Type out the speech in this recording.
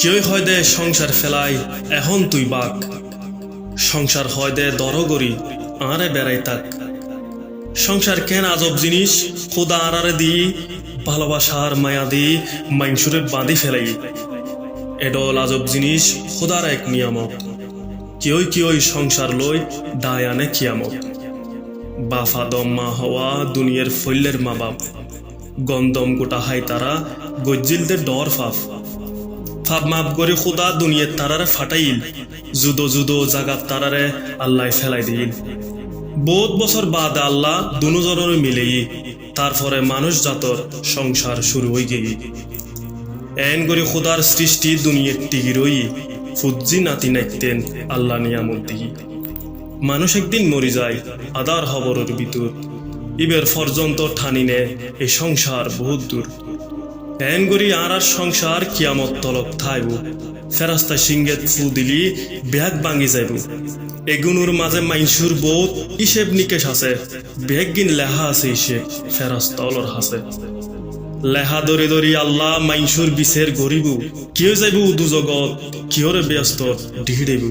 কেউই হয় দে সংসার ফেলাই, এখন তুই বাক। সংসার হয় দে দরগরি, আরে বেড়াই তাক। সংসার কেন আজব জিনিস, খোদা আড়ারে দি, ভালোবাসার মায়া দি, মাইনসুরে বাঁধি ফেলাই। এডল আজব জিনিস, খোদার এক নিয়ামক। কেউই কেউই সংসার লই দায় আনে কিয়ামত। বাফা দম মা হওয়া, দুনিয়ার ফল্যের মা বাপ। গন্দম গোটা হাই তারা, গজ্জিলদের ডর ফাফ মাপ করে খোদা দুনিয়ার তারারে ফাটাইল। জুদো জুদো জাগাত তারারে আল্লাহ ফেলাই দিল। বহুত বছর বাদ আল্লাহ দুজনের মিলেই তারপরে মানুষ জাতর সংসার শুরু হয়ে গেই এন করে খোদার সৃষ্টি দুনিয়ার টিকি রই ফুজ্জি নাতি নাইতেন আল্লাহ নিয়ামত দিই মানুষ একদিন মরি যায় আদার হবরের ভিতর। ইবের পর্যন্ত ঠানিনে এই সংসার বহুত দূর। আর আর সংসার কিয়ামত তলক থাইব। ফেরাস্তা সিংগেত ফু দিলি, ব্যাগ ভাঙি যাইব। এগুনুর মাঝে মাইনসুর বহুত ইসেব নিকেশ আছে। ব্যাগ লেহা আছে ইসেব ফেরাস্তা অলর হাসে লেহা দরি দরি আল্লাহ মাইনসুর বিছের গরিব। কিয় যাইব উদু জগত, কিয়রে ব্যস্ত, ঢিড়েব।